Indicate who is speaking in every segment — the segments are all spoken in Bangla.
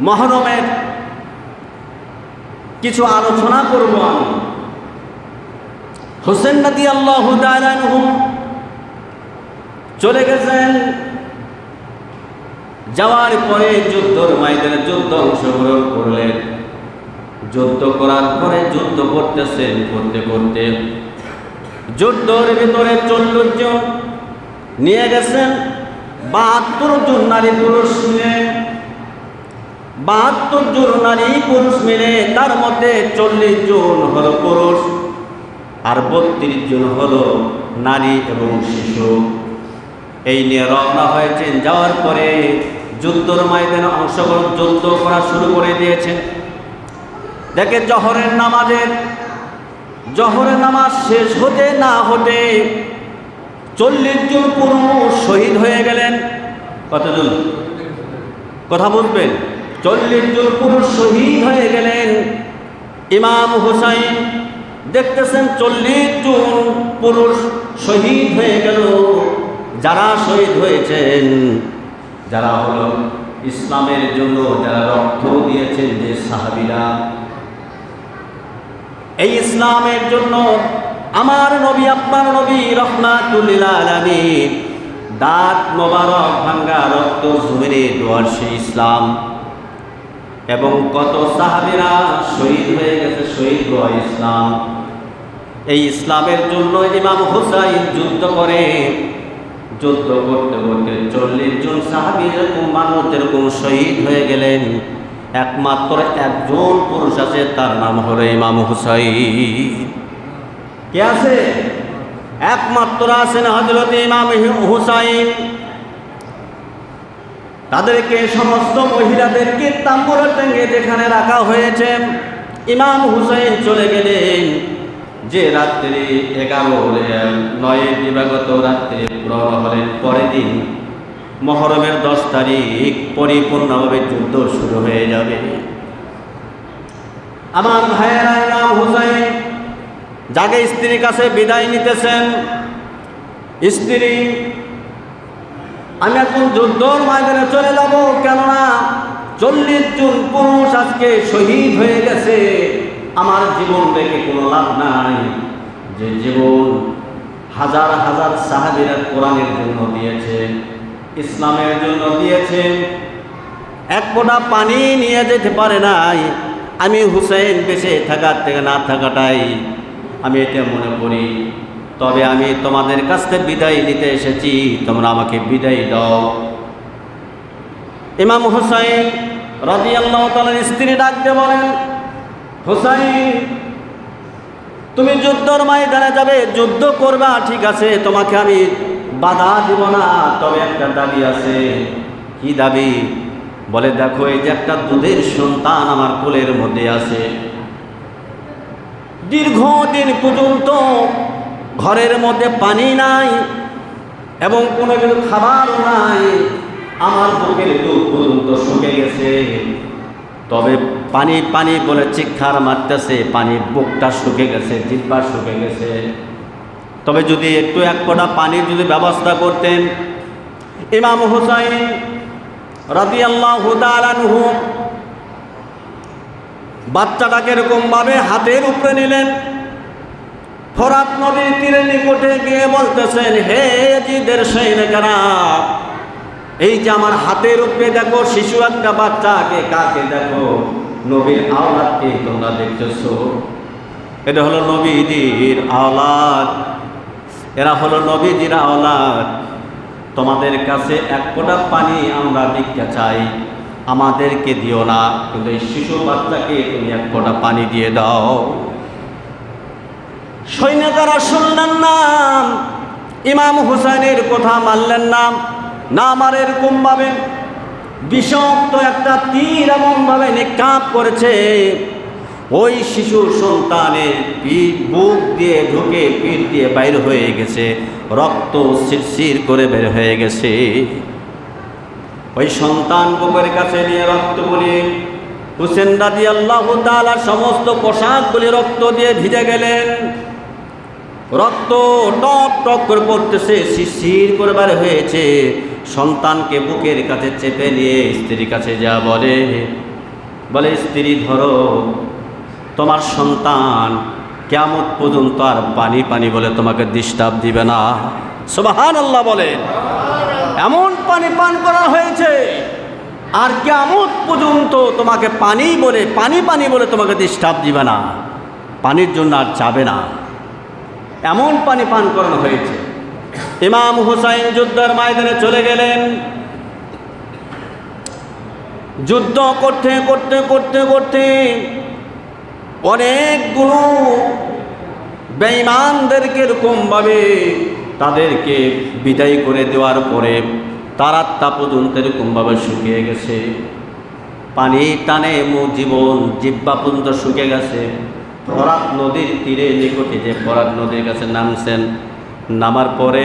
Speaker 1: মহরমের কিছু আলোচনা করব আমি। হোসেন নদী আল্লাহ চলে গেছেন যাওয়ার পরে যুদ্ধর ময়দানে, যুদ্ধ অংশগ্রহণ করলেন। যুদ্ধ করার পরে যুদ্ধ করতেছেন করতে করতে। যুদ্ধর ভিতরে চল্লিশ জন নিয়ে গেছেন। বাহাত্তর জন নারী পুরুষ মিলে বাহাত্তর জন নারী, পুরুষ মিলে তার মধ্যে চল্লিশ জন হল পুরুষ আর বত্রিশ জন হল নারী এবং শিশু। এই নিয়ে রওনা হয়েছেন। যাওয়ার পরে যুদ্ধর ময়দানে অংশগ্রহণ, যুদ্ধ করা শুরু করে দিয়েছেন। দেখে জহরের নামাজের, জহরের নামাজ শেষ হতে না হতে চল্লিশ জন পুরুষ শহীদ হয়ে গেলেন। কতজন? কথা বলবেন চল্লিশ জন পুরুষ শহীদ হয়ে গেলেন। ইমাম হুসাইন দেখতেছেন চল্লিশ জন পুরুষ শহীদ হয়ে গেল। যারা শহীদ হয়েছেন, যারা হলো ইসলামের জন্য যারা রক্ত দিয়েছেন যে সাহাবিরা। এই ইসলামের জন্য আমার নবী, আপনার নবী রহমাতুল্লিল আলামিন, দাঁত মোবারক ভাঙ্গা রক্ত জুমেরে দোয়ার সে ইসলাম। এবং কত সাহাবিরা শহীদ হয়ে গেছে শহীদ হওয়া ইসলাম। এই ইসলামের জন্য ইমাম হুসাইন যুদ্ধ করে। যুদ্ধ করতে করতে চল্লিশ জন সাহাবি এরকম মানুষ, যেরকম শহীদ হয়ে গেলেন, একমাত্র একজন পুরুষ আছে, তার নাম হলো ইমাম হুসাইন। কে আছে? একমাত্র আছেন হজরত ইমাম হুসাইন। তাদেরকে সমস্ত মহিলাদেরকে তাম্বুর টেঙ্গে যেখানে রাখা হয়েছে, ইমাম হুসাইন চলে গেলেন। যে রাত্রি এগারো নয় দিবাগত রাত্রি রওনা হলেন, পরের দিন মহরমের দশ তারিখ পরিপূর্ণভাবে যুদ্ধ শুরু হয়ে যাবে। আমার ভাইয়েরা, ইমাম হুসাইন, যাকে স্ত্রীর কাছে বিদায় নিতেছেন, স্ত্রী আমি এখন যুদ্ধর ময়দানে চলে যাব, কেননা চল্লিশ জন পুরুষ আজকে শহীদ হয়ে গেছে। আমার জীবন দেখে কোনো লাভ নাই। যে জীবন হাজার হাজার সাহাবিরা কোরআনের জন্য দিয়েছে, ইসলামের জন্য দিয়েছে, এক ফোঁটা পানি নিয়ে যেতে পারে নাই। আমি হুসেন বেঁচে থাকার থেকে না থাকাটাই আমি এটা মনে করি। তবে আমি তোমাদের কাছ থেকে বিদায় নিতে এসেছি, তোমরা আমাকে বিদায় দাও। ইমাম হুসাইন রাজি আল্লাহ স্ত্রী ডাকতে বলেন, হুসাইন, তুমি যুদ্ধর ময়দানে যাবে, যুদ্ধ করবা, ঠিক আছে, তোমাকে আমি বাধা দিব না, তবে একটা দাবি আছে। কি দাবি? বলে দেখো, এই যে একটা দুধের সন্তান আমার কোলের মধ্যে আছে। দীর্ঘদিন পর্যন্ত ঘরের মধ্যে পানি নাই এবং কোনো কিছু খাবার নাই। আমার বুকের দুধ পর্যন্ত শুকে গেছে। তবে পানি পানি বলে চিক্ষার মারতেছে, পানি বুকটা শুকে গেছে, জিব্বা শুকে গেছে। তবে যদি একটু এক ফোঁটা পানির যদি ব্যবস্থা করতেন, ইমাম হুসাইন রাজি আল্লাহ বাচ্চাটাকে এরকমভাবে হাতের উপরে নিলেন। ফরাত নদীর তীরে নিকটে গিয়ে বলতেছেন, হে জিদের সৈনিকেরা, এই যে আমার হাতের উপরে দেখো শিশু একটা বাচ্চাকে কাকে দেখো? নবীর আওলাদকে তোমরা দেখতেছ? এটা হলো নবীজির আওলাদ। এরা হলো নবীজির আওলাদ। তোমাদের কাছে এক ফোঁটা পানি আমরা ভিক্ষা চাই, আমাদেরকে দিও না, কিন্তু এই শিশু বাচ্চাকে তুমি এক ফোঁটা পানি দিয়ে দাও। সৈন্যতারা শুনলেন না ইমাম হুসাইনের কথা মানলেন না। না আমার এরকমভাবে বিষাক্ত একটা তীর এমনভাবে নিক্ষাপ করেছে। ওই শিশু সন্তানের পিঠ, বুক দিয়ে ঢুকে পিঠ দিয়ে বাইর হয়ে গেছে। রক্ত শিরশির করে বের হয়ে গেছে। ওই সন্তান বুকের কাছে নিয়ে রক্ত বলি হুসেন রাজি আল্লাহ তালা সমস্ত পোশাকগুলি রক্ত দিয়ে ভিজে গেলেন। রক্ত টপ টপ করে পড়তেছে শিশির করে বার হয়েছে। সন্তানকে বুকের কাছে চেপে নিয়ে স্ত্রীর কাছে যা বলে বলে, স্ত্রী, ধরো, তোমার সন্তান কেমন পর্যন্ত আর পানি পানি বলে তোমাকে ডিস্টার্ব দিবে না। সুবাহান আল্লাহ বলেন এমন পানি পান করা হয়েছে, আর কেমন পর্যন্ত তোমাকে পানি বলে, পানি পানি বলে তোমাকে ডিস্টার্ব দিবে না। পানির জন্য আর যাবে না। এমন পানি পান করানো হয়েছে। ইমাম হুসাইন যুদ্ধের ময়দানে চলে গেলেন। যুদ্ধ করতে করতে করতে করতে অনেকগুলো বেঈমানদেরকে এরকমভাবে তাদেরকে বিদায় করে দেওয়ার পরে তার আত্মা পর্যন্ত এরকমভাবে শুকিয়ে গেছে। পানি টানে মু জীবন জিব্বা পর্যন্ত শুকিয়ে গেছে। ফরাত নদীর তীরে নিকটে যে ফরাত নদীর কাছে নামছেন, নামার পরে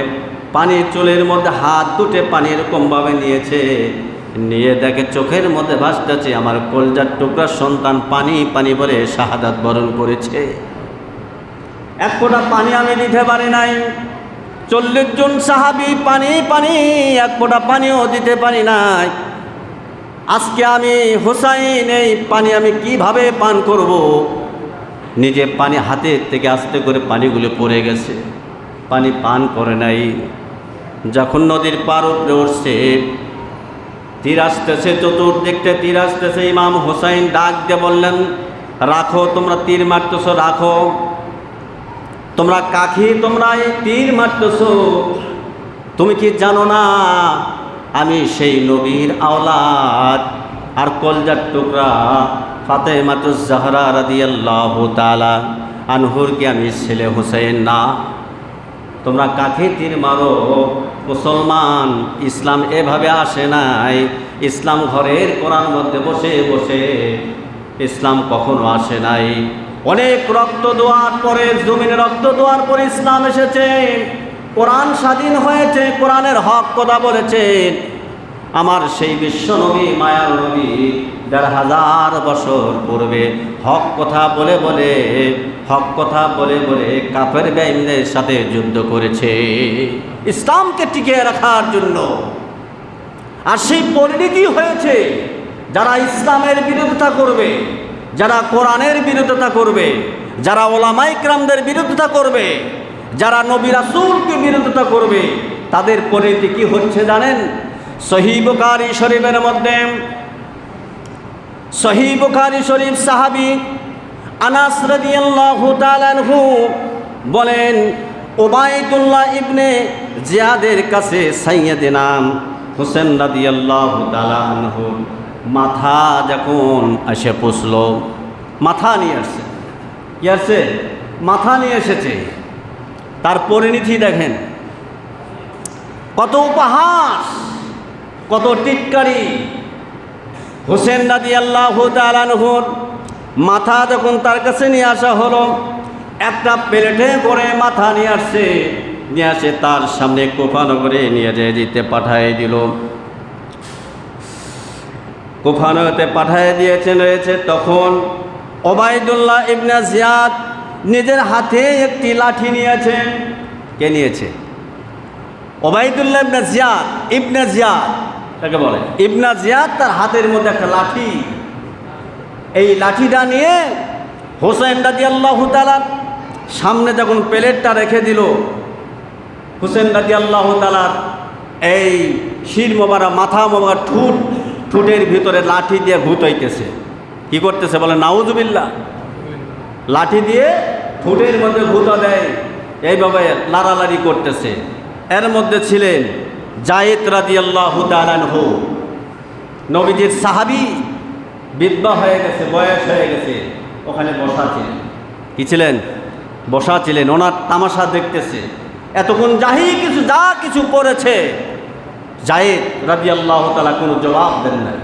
Speaker 1: পানির চুলের মধ্যে হাত দুটে পানি এরকমভাবে নিয়েছে। নিয়ে দেখে চোখের মধ্যে ভাসতেছে আমার কলজার টুকরার সন্তান পানি পানি বলে শাহাদাত বরণ করেছে। এক ফোঁটা পানি আমি দিতে পারি নাই। চল্লিশ জন সাহাবি পানি পানি, এক ফোঁটা পানিও দিতে পারি নাই। আজকে আমি হোসাইন, এই পানি আমি কীভাবে পান করব। নিজে পানি হাতের থেকে আস্তে করে পানিগুলো পড়ে গেছে। পানি পান করে নাই। যখন নদীর পার উপরে উঠছে, তীর আসতেছে চতুর্দিকতে তীর আসতেছে। ইমাম হোসাইন ডাক দিয়ে বললেন, রাখো, তোমরা তীর মারতেছো, রাখো। তোমরা কাকি, তোমরা এই তীর মারতেছ। তুমি কি জানো না, আমি সেই নবীর আওলাদ। আর কলজার টুকরা ফাতে মাতুজ জাহরা রাদিয়াল্লাহ তালা আনহুরকে আমি ছেলে হোসেন না। তোমরা কাকে তীর মারো, মুসলমান, ইসলাম এভাবে আসে নাই। ইসলাম ঘরের কোরআন মধ্যে বসে বসে ইসলাম কখনো আসে নাই। অনেক রক্ত দেওয়ার পরে, জমিনে রক্ত দেওয়ার পরে ইসলাম এসেছে। কোরআন স্বাধীন হয়েছে, কোরআনের হক কথা বলেছেন আমার সেই বিশ্ব নবী, মায়ার নবী, দেড় হাজার বছর পূর্বে। হক কথা বলে বলে, হক কথা বলে বলে কাপের ব্যাইমদের সাথে যুদ্ধ করেছে। ইসলামকে টিকিয়ে রাখার জন্য। আর সেই পরিণতি হয়েছে, যারা ইসলামের বিরোধিতা করবে, যারা কোরআনের বিরোধিতা করবে, যারা ওলামাইকরামদের বিরোধিতা করবে, যারা নবী রাসূলকে বিরোধিতা করবে, তাদের পরিণতি কি হচ্ছে জানেন? সহি বুখারী শরীফের মধ্যে সহি শরীফ সাহাবী আনাস রাদিয়াল্লাহু তাআলা আনহু বলেন ওবায়দুল্লাহ ইবনে জিয়াদের কাছে সাইয়্যিদিনাম হোসেন রাদিয়াল্লাহু তাআলা আনহু মাথা যখন এসে পুষল, মাথা নিয়ে আসছে। কি আসছে? মাথা নিয়ে এসেছে। তার পরিণতি দেখেন। কত উপহাস! কত টিটকারি। হোসেন রাদি আল্লাহ তালানহুর মাথা যখন তার কাছে নিয়ে আসা হলো, একটা প্লেটে করে মাথা নিয়ে আসছে, নিয়ে আসে তার সামনে কোফানগরে নিয়ে যেয়ে দিতে পাঠাই দিল। কোফানগরতে পাঠাই দিয়েছেন রয়েছে তখন ওবায়দুল্লাহ ইবনা জিয়াদ নিজের হাতে একটি লাঠি নিয়েছেন কে নিয়েছে? ওবায়দুল্লাহ ইবনা জিয়াদ ইবনা জিয়াদ। তাকে বলে। ইবনা জিয়াদ তার হাতের মধ্যে একটা লাঠি। এই লাঠিটা নিয়ে হোসেন রাজি আল্লাহ তালার সামনে যখন প্লেটটা রেখে দিল হুসেন রাজি আল্লাহ তালার এই শির মোবারা মাথা মোবারা ঠুট, ঠুটের ভিতরে লাঠি দিয়ে ভূত হইতেছে কি করতেছে বলে নাউজুবিল্লা লাঠি দিয়ে ঠুটের মধ্যে ভূত দেয়। এইভাবে লাড়ালাড়ি করতেছে। এর মধ্যে ছিলেন জায়েদ রাজি আল্লাহ হু নবীজির সাহাবি বিধবা হয়ে গেছে, বয়স হয়ে গেছে, ওখানে বসা ছিলেন। কি ছিলেন? বসা ছিলেন, ওনার তামাশা দেখতেছে। এতক্ষণ যাহি কিছু, যা কিছু পড়েছে। জায়েদ রাজি আল্লাহ তালা কোনো জবাব দেন নাই।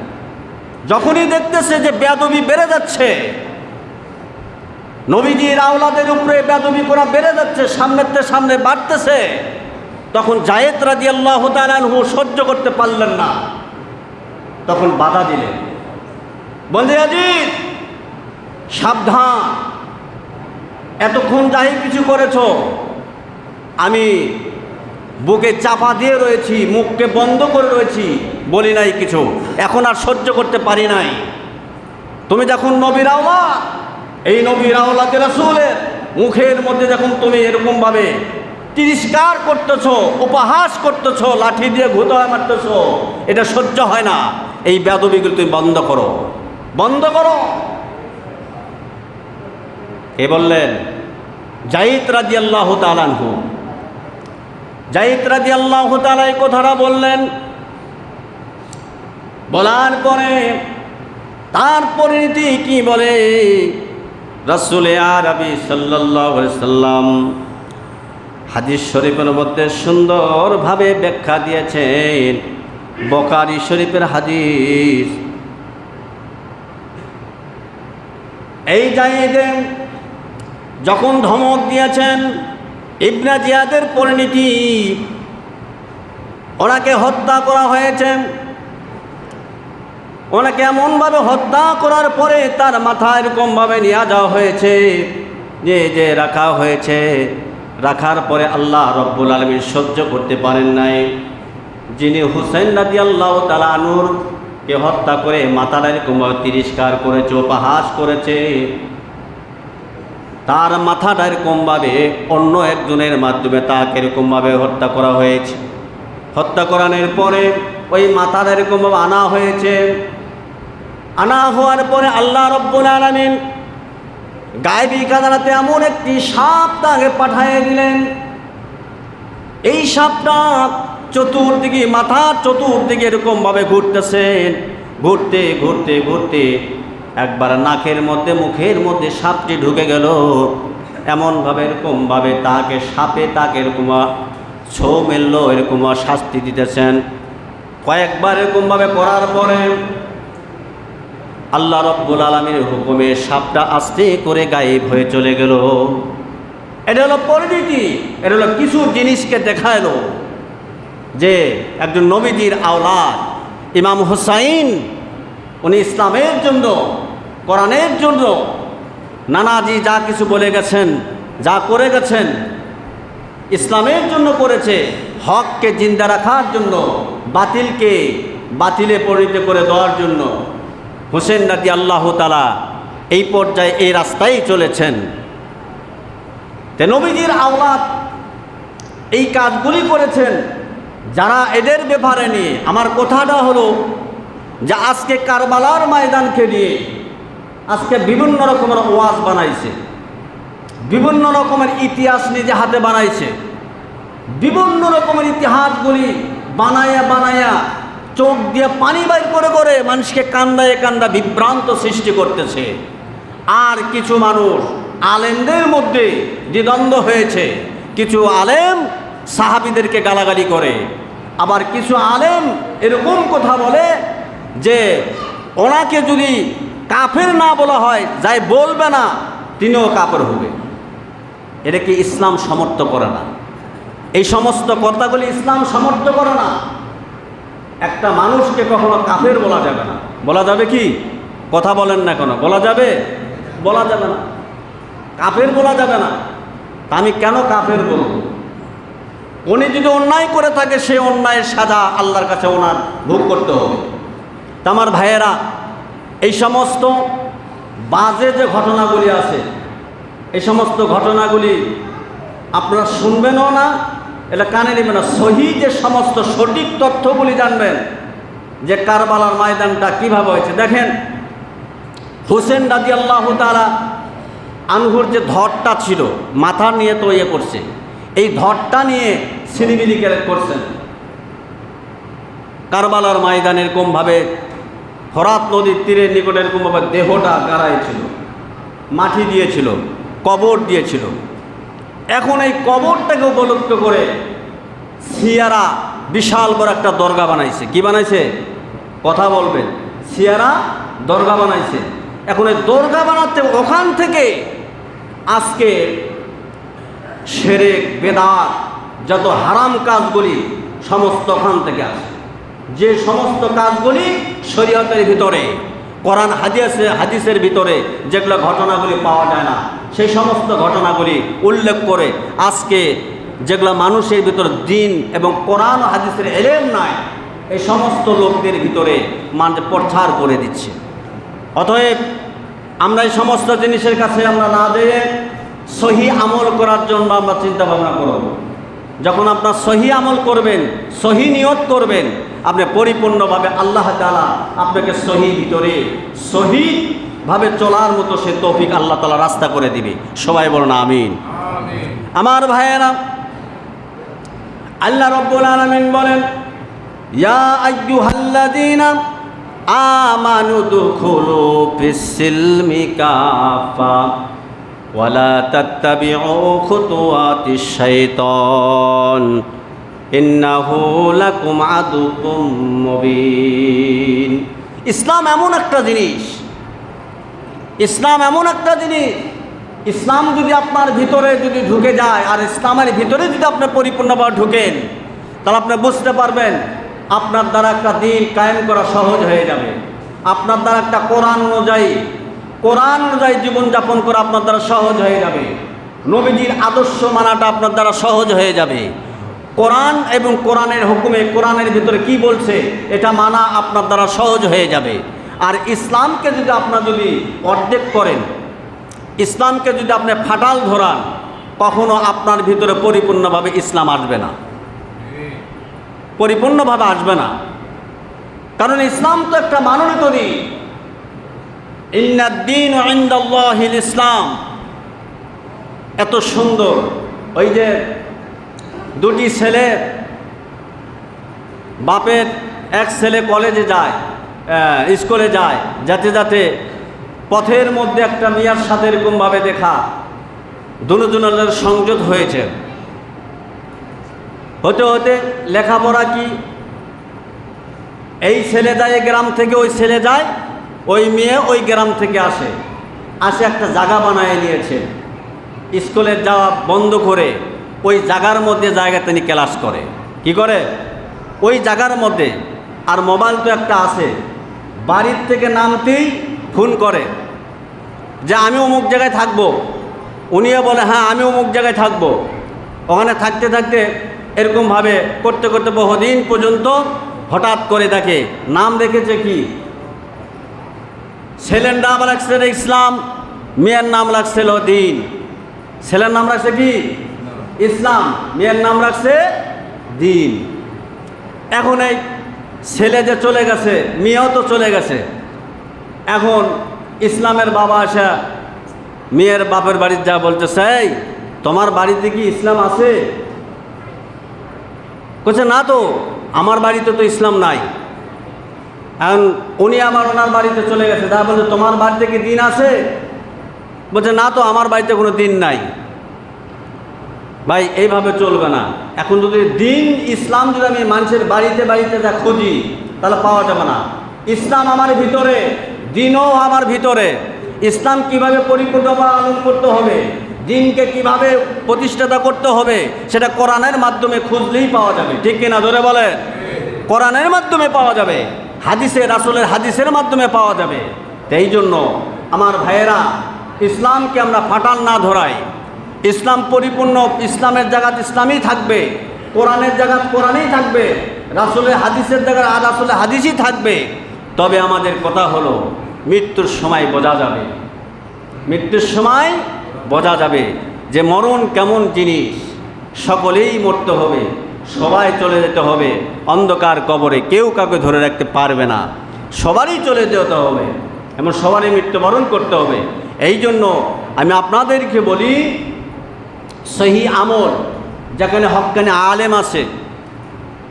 Speaker 1: যখনই দেখতেছে যে বেদবি বেড়ে যাচ্ছে, নবীজির আওলাদের উপরে বেদবি করা বেড়ে যাচ্ছে সামনের থেকে সামনে বাড়তেছে তখন জায়েদ রাজি আল্লাহ তালানহু সহ্য করতে পারলেন না। তখন বাধা দিলেন। বন্ধু আজিজ, সাবধান। এতক্ষণ যাই কিছু করেছ, আমি বুকে চাপা দিয়ে রয়েছি, মুখকে বন্ধ করে রয়েছি, বলি নাই কিছু। এখন আর সহ্য করতে পারি নাই। তুমি যখন নবীর আওলা এই নবীর আওলাতে রাসূলের মুখের মধ্যে যখন তুমি এরকমভাবে তিরস্কার করতেছ, উপহাস করতেছ, লাঠি দিয়ে ঘুতো মারতেছ, এটা সহ্য হয় না। এই বেদবিগুলো তুমি বন্ধ করো। বন্ধ করো। এ বললেন? জাইদ রাজি আল্লাহ তালানহু জাইদ রাজি আল্লাহ তালাই কথাটা বললেন। বলার পরে তার পরিণতি কি বলে? রসুলে আরবি সাল্লাহ সাল্লাম হাদিস শরীফের মধ্যে সুন্দরভাবে ব্যাখ্যা দিয়েছেন। বকারি শরীফের হাদিস। এই জায়গায় যখন ধমক দিয়েছেন, ইবনা জিয়াদের পরিণতি, ওনাকে হত্যা করা হয়েছে। ওনাকে এমনভাবে হত্যা করার পরে তার মাথা এরকমভাবে নিয়ে যাওয়া হয়েছে যে যে রাখা হয়েছে। রাখার পরে আল্লাহ রব্বুল আলমী সহ্য করতে পারেন নাই। যিনি হুসেন রাজি আল্লাহ তালানুর কে হত্যা করে মাথাটা এরকমভাবে তিরস্কার করেছে উপহাস করেছে, তার মাথাটা এরকমভাবে অন্য একজনের মাধ্যমে তাকে এরকমভাবে হত্যা করা হয়েছে। হত্যা করানোর পরে ওই মাথাটা এরকমভাবে আনা হয়েছে। আনা হওয়ার পরে আল্লাহ রব্বুল আলমিন গায়েবী কাদারাতে এমন একটি সাপ তাকে পাঠিয়ে দিলেন। এই সাপটা চতুর্দিকে, মাথার চতুর্দিকে এরকমভাবে ঘুরতেছেন ঘুরতে ঘুরতে ঘুরতে একবার নাকের মধ্যে, মুখের মধ্যে সাপটি ঢুকে গেল। এমনভাবে, এরকমভাবে তাকে, সাপে তাকে এরকম ছো মেলল, এরকম শাস্তি দিতেছেন। কয়েকবার এরকমভাবে করার পরে আল্লাহ রব্বুল আলমীর হুকুমে সাপটা আস্তে করে গায়েব হয়ে চলে গেল। এটা হলো পরিণতি, এটা হলো কিছু জিনিসকে দেখাল যে একজন নবীজির আওলাদ, ইমাম হুসাইন, উনি ইসলামের জন্য, কোরআনের জন্য নানাজি যা কিছু বলে গেছেন, যা করে গেছেন, ইসলামের জন্য করেছে, হককে জিন্দা রাখার জন্য, বাতিলকে বাতিলে পরিণত করে দেওয়ার জন্য। হোসেন নাতি আল্লাহ তালা এই পর্যায়ে এই রাস্তায় চলেছেন। তে নবীজির আওলাদ এই কাজগুলি করেছেন যারা এদের ব্যাপারে নিয়ে। আমার কথাটা হলো যে আজকে কারবালার ময়দানকে নিয়ে আজকে বিভিন্ন রকমের ওয়াজ বানাইছে। বিভিন্ন রকমের ইতিহাস নিজে হাতে বানাইছে। বিভিন্ন রকমের ইতিহাসগুলি বানায়া বানায়া চোখ দিয়ে পানি বাইর করে করে মানুষকে কান্দায় কান্দা বিভ্রান্ত সৃষ্টি করতেছে। আর কিছু মানুষ আলেমদের মধ্যে দ্বিদ্বন্দ্ব হয়েছে। কিছু আলেম সাহাবিদেরকে গালাগালি করে। আবার কিছু আলেম এরকম কথা বলে যে, ওনাকে যদি কাফের না বলা হয়, যাই বলবে না, তিনিও কাপড় হবে। এটা কি ইসলাম সমর্থ করে না? এই সমস্ত কথাগুলি ইসলাম সমর্থ করে না? একটা মানুষকে কখনো কাফের বলা যাবে না। বলা যাবে কি? কথা বলেন না কেন? বলা যাবে? বলা যাবে না। কাফের বলা যাবে না। আমি কেন কাফের বলব? উনি যদি অন্যায় করে থাকে, সে অন্যায়ের সাজা আল্লাহর কাছে ওনার ভোগ করতে হবে। তা আমার ভাইয়েরা, এই সমস্ত বাজে যে ঘটনাগুলি আছে, এই সমস্ত ঘটনাগুলি আপনারা শুনবেনও না এটা কানে নেবেন না, সহি যে সমস্ত সঠিক তথ্যগুলি জানবেন, যে কারবালার ময়দানটা কীভাবে হয়েছে। দেখেন, হুসেন রাজি আল্লাহ তারা আনহুর যে ধরটা ছিল, মাথা নিয়ে তো ইয়ে করছে। এই ধরটা নিয়ে সিলিমিলি করছেন। কারবালার ময়দান এরকমভাবে ফরাত নদীর তীরের নিকটে এরকমভাবে দেহটা গাড়াই ছিল মাটি দিয়েছিল, কবর দিয়েছিল এখন এই কবরটাকে উপলক্ষ করে সিয়ারা বিশাল বড় একটা দরগা বানাইছে। কি বানাইছে? কথা বলবেন। সিয়ারা দরগা বানাইছে। এখন এই দরগা বানাতে ওখান থেকে আজকে সেরেক বেদার যত হারাম কাজগুলি সমস্ত ওখান থেকে আসে। যে সমস্ত কাজগুলি শরীয়তের ভিতরে, কোরআন হাদিসে হাদিসের ভিতরে যেগুলো ঘটনাগুলি পাওয়া যায় না সেই সমস্ত ঘটনাগুলি উল্লেখ করে আজকে যেগুলো মানুষের ভিতর দিন এবং কোরআন হাদিসের এলেম নাই, এই সমস্ত লোকদের ভিতরে মানে প্রচার করে দিচ্ছে। অতএব আমরা এই সমস্ত জিনিসের কাছে আমরা না দিয়ে সহি আমল করার জন্য আমরা চিন্তা ভাবনা করব। যখন আপনার সহি আমল করবেন, সহি নিয়ত করবেন, আপনি পরিপূর্ণভাবে আল্লাহ তালা আপনাকে সহি ভিতরে সহিভাবে চলার মতো সে তৌফিক আল্লাহ তালা রাস্তা করে দিবে। সবাই বলুন আমিন। আমার ভাইয়েরা, আল্লাহ রব্বুল আলামিন বলেন, ইয়া আইয়ুহাল্লাযীনা আমানু দুখুলু ফিস-সিলমি কাফা ওয়ালা তাত্তাবিউ খুতুওয়াতিশ শাইতান ইন্নাহু লাকুম আদুকুম মুবিন। ইসলাম এমন একটা জিনিস ইসলাম এমন একটা জিনিস, ইসলাম যদি আপনার ভিতরে যদি ঢুকে যায়, আর ইসলামের ভিতরে যদি আপনি পরিপূর্ণভাবে ঢুকেন, তাহলে আপনি বুঝতে পারবেন, আপনার দ্বারা একটা দিন কায়েম করা সহজ হয়ে যাবে। আপনার দ্বারা একটা কোরআন অনুযায়ী কোরআন অনুযায়ী জীবনযাপন করা আপনার দ্বারা সহজ হয়ে যাবে। নবীজির আদর্শ মানাটা আপনার দ্বারা সহজ হয়ে যাবে। কোরআন এবং কোরআনের হুকুমে কোরআনের ভিতরে কি বলছে, এটা মানা আপনার দ্বারা সহজ হয়ে যাবে। আর ইসলামকে যদি আপনার যদি অর্ধেক করেন, ইসলামকে যদি আপনি ফাটাল ধরান, কখনো আপনার ভিতরে পরিপূর্ণভাবে ইসলাম আসবে না। পরিপূর্ণভাবে আসবে না। কারণ ইসলাম তো একটা মাননীত দিন। ইসলাম। এত সুন্দর। ওই যে দুটি ছেলে, বাপের এক ছেলে কলেজে যায়। স্কুলে যায়, যাতে যাতে পথের মধ্যে একটা মেয়ার সাথে এরকমভাবে দেখা দুজনের সংযোগ হয়েছে। হতে হতে লেখাপড়া কি? এই ছেলে যায় গ্রাম থেকে ওই ছেলে যায়, ওই মেয়ে ওই গ্রাম থেকে আসে। আসে একটা জায়গা বানায় নিয়েছে। স্কুলে যাওয়া বন্ধ করে ওই জায়গার মধ্যে জায়গা তিনি ক্লাস করে। কি করে? ওই জায়গার মধ্যে। আর মোবাইল তো একটা আছে। বাড়ির থেকে নামতেই ফোন করে যে আমি অমুক জায়গায় থাকব। উনিও বলে হ্যাঁ আমি অমুক জায়গায় থাকব। ওখানে থাকতে থাকতে এরকমভাবে করতে করতে বহুদিন পর্যন্ত হঠাৎ করে দেখে নাম রেখেছে কি? ছেলের নাম রাখছে ইসলাম, মেয়ের নাম রাখছিল দিন ছেলের নাম রাখছে কি? ইসলাম, মেয়ের নাম রাখছে দিন। এখন এই ছেলে যে চলে গেছে, মেয়েও তো চলে গেছে। এখন ইসলামের বাবা আসা, মেয়ের বাপের বাড়ির যা বলতে সেই, তোমার বাড়িতে কি ইসলাম আছে? বলছে না তো, আমার বাড়িতে তো ইসলাম নাই। এখন উনি আমার ওনার বাড়িতে চলে গেছে। তা বলছে, তোমার বাড়িতে কি দিন আছে? বলছে, না তো, আমার বাড়িতে কোনো দিন নাই। ভাই, এইভাবে চলবে না। এখন যদি দিন ইসলাম যদি আমি মানুষের বাড়িতে বাড়িতে যা খুঁজি, তাহলে পাওয়া যাবে না। ইসলাম আমার ভিতরে, দিনও আমার ভিতরে। ইসলাম কীভাবে পরিপূর্ণভাবে পালন করতে হবে? দিনকে কীভাবে প্রতিষ্ঠাতা করতে হবে? সেটা কোরআনের মাধ্যমে খুঁজলেই পাওয়া যাবে। ঠিক কিনা ধরে বলে কোরআনের মাধ্যমে পাওয়া যাবে। হাদিসের আসলের হাদিসের মাধ্যমে পাওয়া যাবে। এই জন্য আমার ভাইয়েরা, ইসলামকে আমরা ফাটাল না ধরাই। ইসলাম পরিপূর্ণ ইসলামের জায়গাত ইসলামই থাকবে, কোরআনের জায়গাত কোরআনই থাকবে, রাসুলের হাদিসের জায়গায় আর রাসুলের হাদিসই থাকবে। তবে আমাদের কথা হলো, মৃত্যুর সময় বোঝা যাবে। মৃত্যুর সময় বোঝা যাবে যে মরণ কেমন জিনিস, সকলেই মরতে হবে, সবাই চলে যেতে হবে, অন্ধকার কবরে কেউ কাউকে ধরে রাখতে পারবে না, সবারই চলে যেতে হবে, এমন সবারই মৃত্যুবরণ করতে হবে। এই জন্য আমি আপনাদেরকে বলি সহি আমল, যেখানে হকানি আলেম আছে,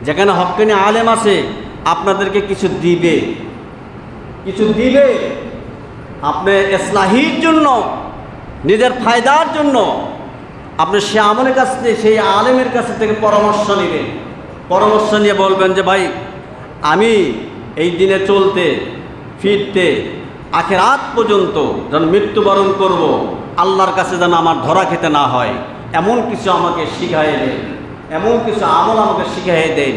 Speaker 1: যেখানে হকানি আলেম আছে, আপনাদেরকে কিছু দিবে। কিছু দিবে আপনি ইসলাহির জন্য, নিজের ফায়দার জন্য, আপনি সে আমলের কাছ থেকে, সেই আলেমের কাছ থেকে পরামর্শ নেবেন। পরামর্শ নিয়ে বলবেন যে, ভাই, আমি এই দিনে চলতে, ফিরতে আখের আখেরাত পর্যন্ত যেন মৃত্যুবরণ করব, আল্লাহর কাছে যেন আমার ধরা খেতে না হয়। এমন কিছু আমাকে শিখাই দেন। এমন কিছু আমল আমাকে শিখাই দেন।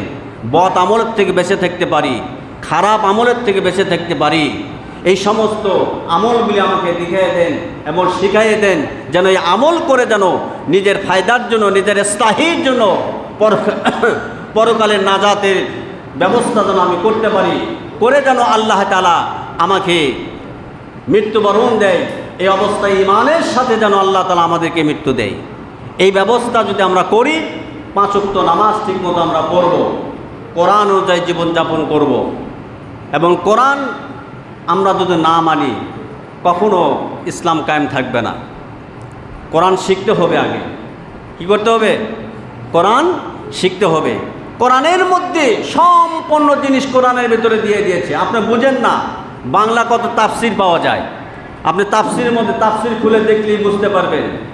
Speaker 1: বদ আমলের থেকে বেঁচে থাকতে পারি, খারাপ আমলের থেকে বেঁচে থাকতে পারি। এই সমস্ত আমলগুলি আমাকে দেখিয়ে দেন এবং শিখাইয়ে দেন, যেন এই আমল করে যেন নিজের ফায়দার জন্য, নিজের স্থায়ীর জন্য পর পরকালের নাজাতের ব্যবস্থা যেন আমি করতে পারি। করে যেন আল্লাহ তালা আমাকে মৃত্যুবরণ দেয়। এই অবস্থায় ইমানের সাথে যেন আল্লাহ তালা আমাদেরকে মৃত্যু দেয়। এই ব্যবস্থা যদি আমরা করি পাঁচক্ত নামাজ ঠিকমতো আমরা পড়ব, কোরআন অনুযায়ী জীবনযাপন করব। এবং কোরআন আমরা যদি না মানি, কখনো ইসলাম কায়েম থাকবে না। কোরআন শিখতে হবে আগে। কি করতে হবে? কোরআন শিখতে হবে। কোরআনের মধ্যে সম্পূর্ণ জিনিস কোরআনের ভেতরে দিয়ে দিয়েছে। আপনি বুঝেন না, বাংলা কত তাফসির পাওয়া যায়। আপনি তাফসিরের মধ্যে তাফসির খুলে দেখলেই বুঝতে পারবেন।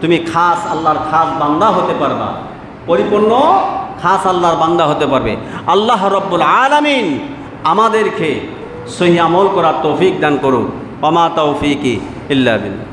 Speaker 1: তুমি খাস আল্লাহর খাস বান্দা হতে পারবা। পরিপূর্ণ খাস আল্লাহর বান্দা হতে পারবে। আল্লাহ রব্বুল আলামিন আমাদেরকে সহি আমল করার তৌফিক দান করুন অমা তৌফিকি ইল্লা বিল্লাহ।